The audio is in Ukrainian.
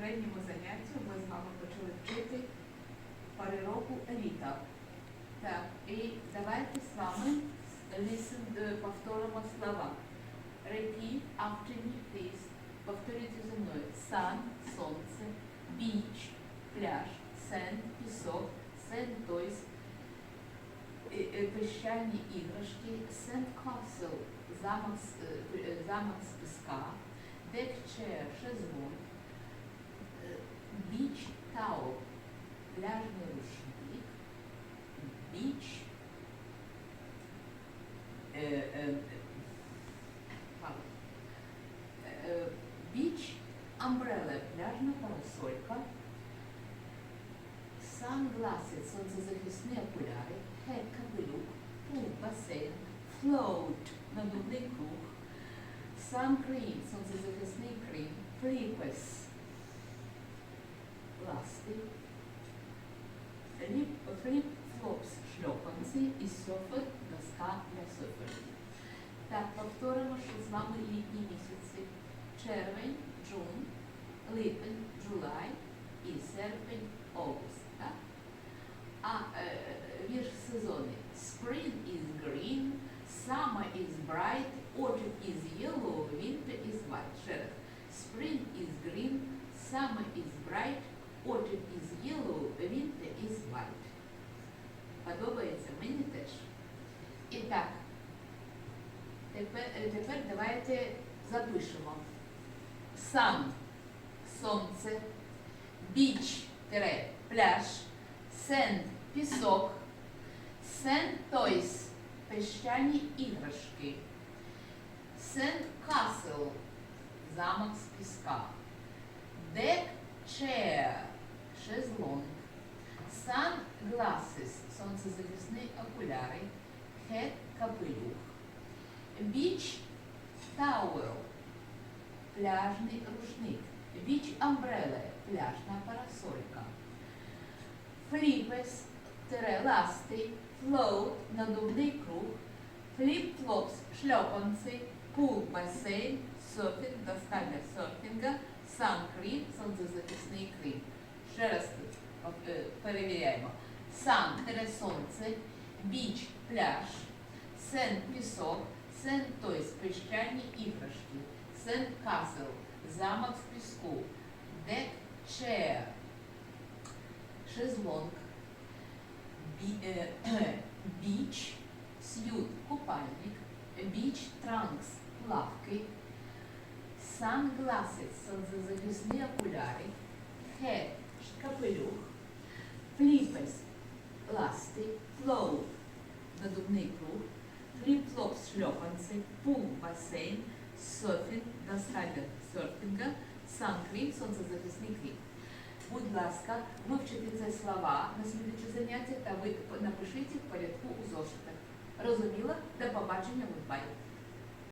попередньому занятті ми з вами почали вчити парироку літа. Так, і давайте з вами listen, е, повторимо слова. Repeat after me, please. Повторюйте за мною. Sun, сонце, beach, пляж, sand, пісок, sand toys, е, піщані іграшки, sand castle, замок з піска, deck chair, шезлонг, е, beach towel, пляжний рушник, beach, beach umbrella, пляжна парасолька, sunglasses, сонцезахисні окуляри, head, капелюк, пул, басейн, float, надувний круг, sun cream, сонцезахисний крем, flippers, ласти, фліп-флопс, шльопанці і софер, доска для соферів. Так, повторимо, що з вами літні місяці. Червень, джун, липень, тепер, е, тепер давайте запишемо. Sun – сонце, біч – пляж, сенд – пісок, сенд тойс – піщані іграшки, сенд касл – замок з піска, дек chair – шезлонг, Sunglasses – сонцезахисні окуляри, head – капелюх, beach towel – пляжний рушник, beach umbrella – пляжна парасолька, flippers – тире ласти, float – надувний круг, flip-flops – шльопанці, пул – басейн, серфінг – доска для серфінга, sun cream – сонцезахисний крем. Ще раз е, перевіряємо. Сан – тире сонце, біч – пляж, сен – пісок, сен – тойс – піщані іграшки, сен – касл – замок з піску, дек – chair, шезлонг, е, біч – сьют – купальник, біч – транкс – плавки, sunglasses – сонцезахисні окуляри, head – капелюх, flippers – ласти, float – надувний круг, шльопанці, пул – басейн, серфінг – для серфінга, sun-cream – сонцезахисний крім. Будь ласка, вивчите ці слова на слідуючі заняття та ви напишіть їх в порядку у зошитах. Розуміла? До побачення, goodbye.